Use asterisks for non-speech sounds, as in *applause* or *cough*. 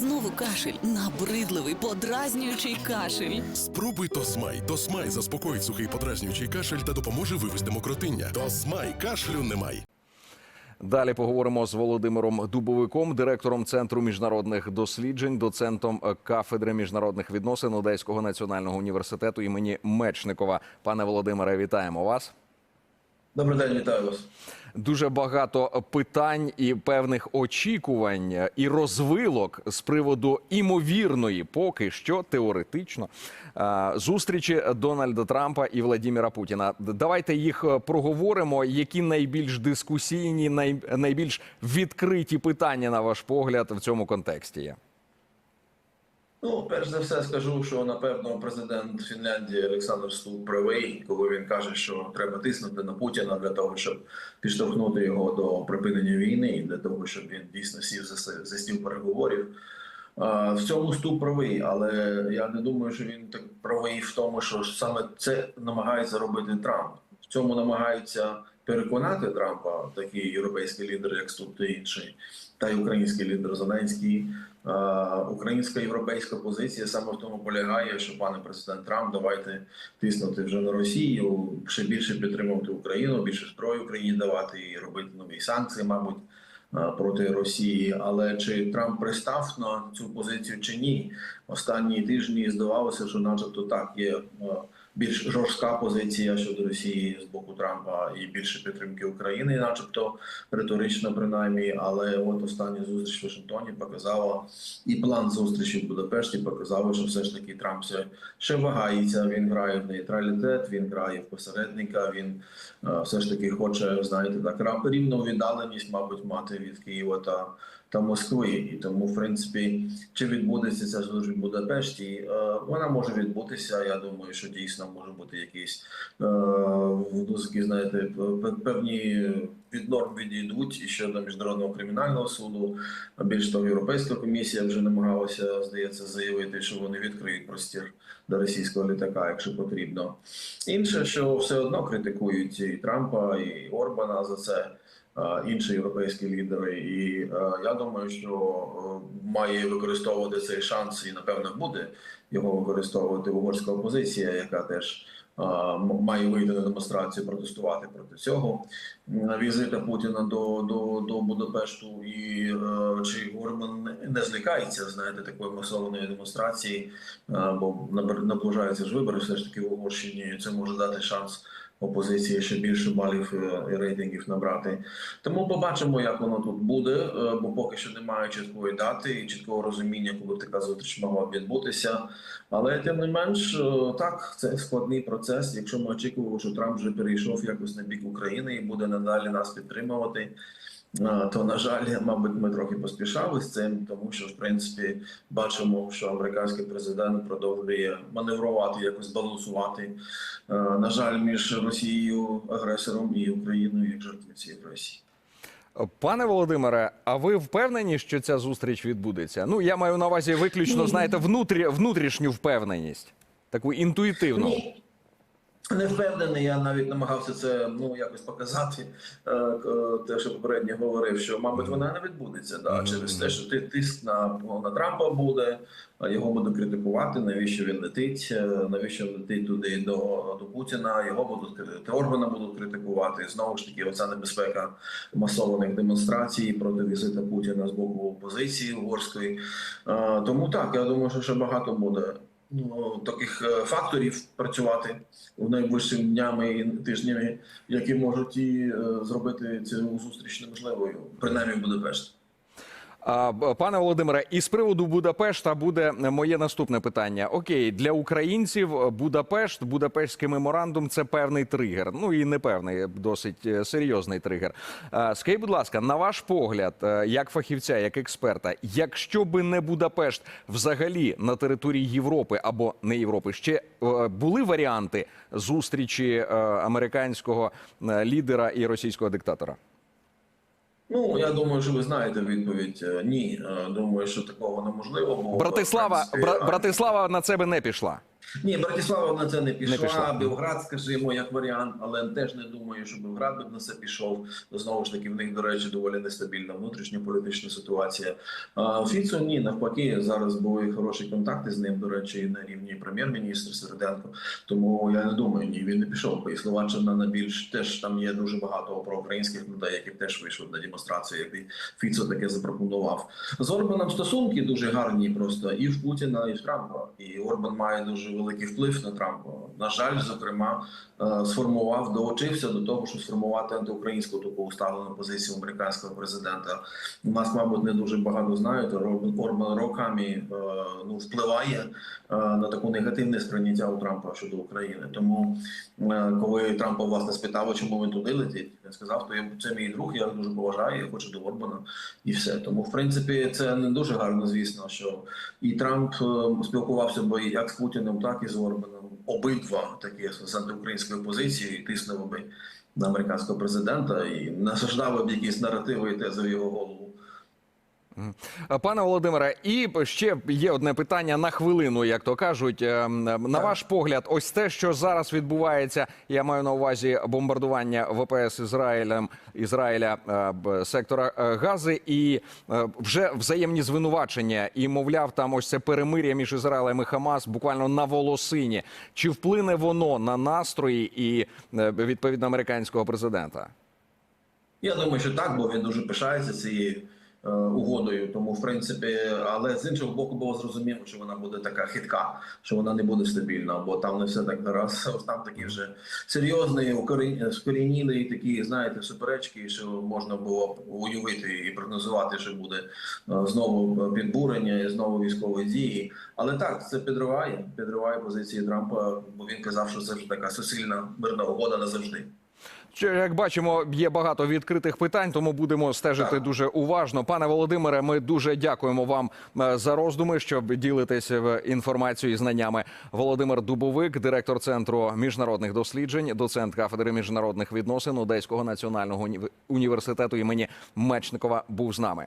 Знову кашель, набридливий, подразнюючий кашель. Спробуй Тосмай. Тосмай заспокоїть сухий подразнюючий кашель та допоможе вивести мокротиння. Тосмай кашлю немає. Далі поговоримо з Володимиром Дубовиком, директором центру міжнародних досліджень, доцентом кафедри міжнародних відносин Одеського національного університету імені Мечникова. Пане Володимире, вітаємо вас. Добрий день, вітаю вас. Дуже багато питань і певних очікувань і розвилок з приводу імовірної, поки що теоретично, зустрічі Дональда Трампа і Владіміра Путіна. Давайте їх е, проговоримо. Які найбільш дискусійні, найбільш відкриті питання, на ваш погляд, в цьому контексті є? Ну, перш за все, скажу, що напевно президент Фінляндії Олександр Ступ правий, коли він каже, що треба тиснути на Путіна для того, щоб підштовхнути його до припинення війни, і для того, щоб він дійсно сів за, за стіл переговорів. В цьому Ступ правий, але я не думаю, що він так правий в тому, що саме це намагається робити Трамп. Цьому намагаються переконати Трампа такі європейські лідери, як Ступ та інші, та й український лідер Зеленський. Українська європейська позиція саме в тому полягає, що пане президент Трамп, давайте тиснути вже на Росію, ще більше підтримувати Україну, більше зброї Україні давати і робити нові санкції, мабуть, проти Росії. Але чи Трамп пристав на цю позицію чи ні? Останні тижні здавалося, що, начебто, так є е, більш жорстка позиція щодо Росії з боку Трампа і більше підтримки України, начебто риторично, принаймні. Але от остання зустріч в Вашингтоні показала і план зустрічі в Будапешті показав, що все ж таки Трамп ще, вагається. Він грає в нейтралітет, він грає в посередника. Він е, все ж таки хоче, знаєте, так рівну віддаленість, мабуть, мати від Києва та. Та Москви, і тому, в принципі, чи відбудеться ця зустріч в Будапешті, е, вона може відбутися. Я думаю, що дійсно може бути якісь е, такі, знаєте, п- певні від норм відійдуть і щодо міжнародного кримінального суду. Більш того, Європейська комісія вже намагалася, здається, заявити, що вони відкриють простір до російського літака, якщо потрібно. Інше, що все одно критикують і Трампа, і Орбана за це. Е, Інші європейські лідери, і е, я думаю, що е, має використовувати цей шанс, і напевно буде його використовувати угорська опозиція, яка теж має вийти на демонстрацію, протестувати проти цього візита Путіна до, до, до Будапешту. І чи Орбан не- злякається, знаєте, такої масованої демонстрації, бо наближаються ж вибори, все ж таки в Угорщині. Це може дати шанс опозиції ще більше балів е, і рейтингів набрати. Тому побачимо, як воно тут буде, е, бо поки що немає чіткої дати і чіткого розуміння, коли така зустріч могла відбутися. Але тим не менш, е, так це складний процес. Якщо ми очікували, що Трамп вже перейшов якось на бік України і буде надалі нас підтримувати. То на жаль, мабуть, ми трохи поспішали з цим, тому що в принципі бачимо, що американський президент продовжує маневрувати, якось балансувати. На жаль, між Росією агресором і Україною як жертвою цієї агресії. Пане Володимире, а ви впевнені, що ця зустріч відбудеться? Ну я маю на увазі виключно, знаєте, внутрі, внутрішню впевненість, таку інтуїтивну. Ні. Не впевнений, я навіть намагався це ну якось показати. е, Те, що попередньо говорив, що мабуть вона не відбудеться. Да, через те, що ти тиск на, на Трампа буде, його будуть критикувати. Навіщо він летить? е, Навіщо він летить туди до, до Путіна? Його будуть крити- Орбана будуть критикувати. Знову ж таки, оця небезпека масованих демонстрацій проти візита Путіна з боку опозиції угорської. Е, Тому так, я думаю, що ще багато буде таких е, факторів працювати в найближчими днями і тижнями, які можуть і е, зробити цю зустріч неможливою, принаймні в Будапешті. Пане Володимире, і з приводу Будапешта буде моє наступне питання. Окей, для українців Будапешт, Будапештський меморандум це певний тригер. Ну і не певний, досить е, серйозний тригер. Скажіть, будь ласка, на ваш погляд, е, як фахівця, як експерта, якщо би не Будапешт взагалі на території Європи або не Європи, ще е, були варіанти зустрічі американського лідера і російського диктатора? Ну я думаю, що ви знаєте відповідь. Е, Ні, Е, думаю, що такого неможливо. Бо Братислава, принципі, Бра- Братислава на це би не пішла. Ні, Братислава на це не пішла. пішла. Білград, скажімо, як варіант, але теж не думаю, що Білград би на це пішов. Знову ж таки, в них, до речі, доволі нестабільна внутрішньополітична ситуація. А Фіцо ні, навпаки, зараз були хороші контакти з ним. До речі, на рівні прем'єр-міністр Середенко. Тому я не думаю, ні, він не пішов. І Словаччина на більш теж там є дуже багато проукраїнських людей, які теж вийшли на демонстрацію, як Фіцо таке запропонував. З Орбаном стосунки дуже гарні просто і в Путіна, і в Трампа. І Орбан має дуже великий вплив на Трампа. На жаль, зокрема, е, сформував, долучився до того, щоб сформувати антиукраїнську таку усталену позицію американського президента. У нас, мабуть, не дуже багато знають. Орбан, роками е, ну впливає е, на таку негативне сприйняття у Трампа щодо України. Тому, коли Трампа власне спитав, чому він туди летить, він сказав, що я- це мій друг, я дуже поважаю, я хочу до Орбана і все. Тому, в принципі, це не дуже гарно, звісно, що і Трамп спілкувався би як з Путіним, так і з Орбаном. Обидва такі з антиукраїнської позиції тиснули би на американського президента і насаждали б якісь наративи і тези в його голову. Е, Пане Володимире, і ще є одне питання на хвилину, як то кажуть. Е, На ваш погляд, ось те, що зараз відбувається, я маю на увазі бомбардування ВПС Ізраїлем Ізраїля е, сектора Гази, і вже взаємні звинувачення, і мовляв, там ось це перемир'я між Ізраїлем і Хамас буквально на волосині. Чи вплине воно на настрої і відповідно американського президента? Я думаю, що так, бо він дуже пишається цією угодою. Тому, в принципі, але з іншого боку, було зрозуміло, що вона буде така хитка, що вона не буде стабільна, бо там не все так. *laughs* Ось там такі вже серйозні, скорініли такі, знаєте, суперечки, що можна було уявити і прогнозувати, що буде е, знову підбурення і знову військові дії. Але так, це підриває, підриває позиції Трампа, бо він казав, що це вже така суцільна мирна угода назавжди. Як бачимо, є багато відкритих питань, тому будемо стежити Так. дуже уважно. Пане Володимире, ми дуже дякуємо вам е, за роздуми, щоб ділитися інформацією і знаннями. Володимир Дубовик, директор центру міжнародних досліджень, доцент кафедри міжнародних відносин Одеського національного уні- університету імені Мечникова, був з нами.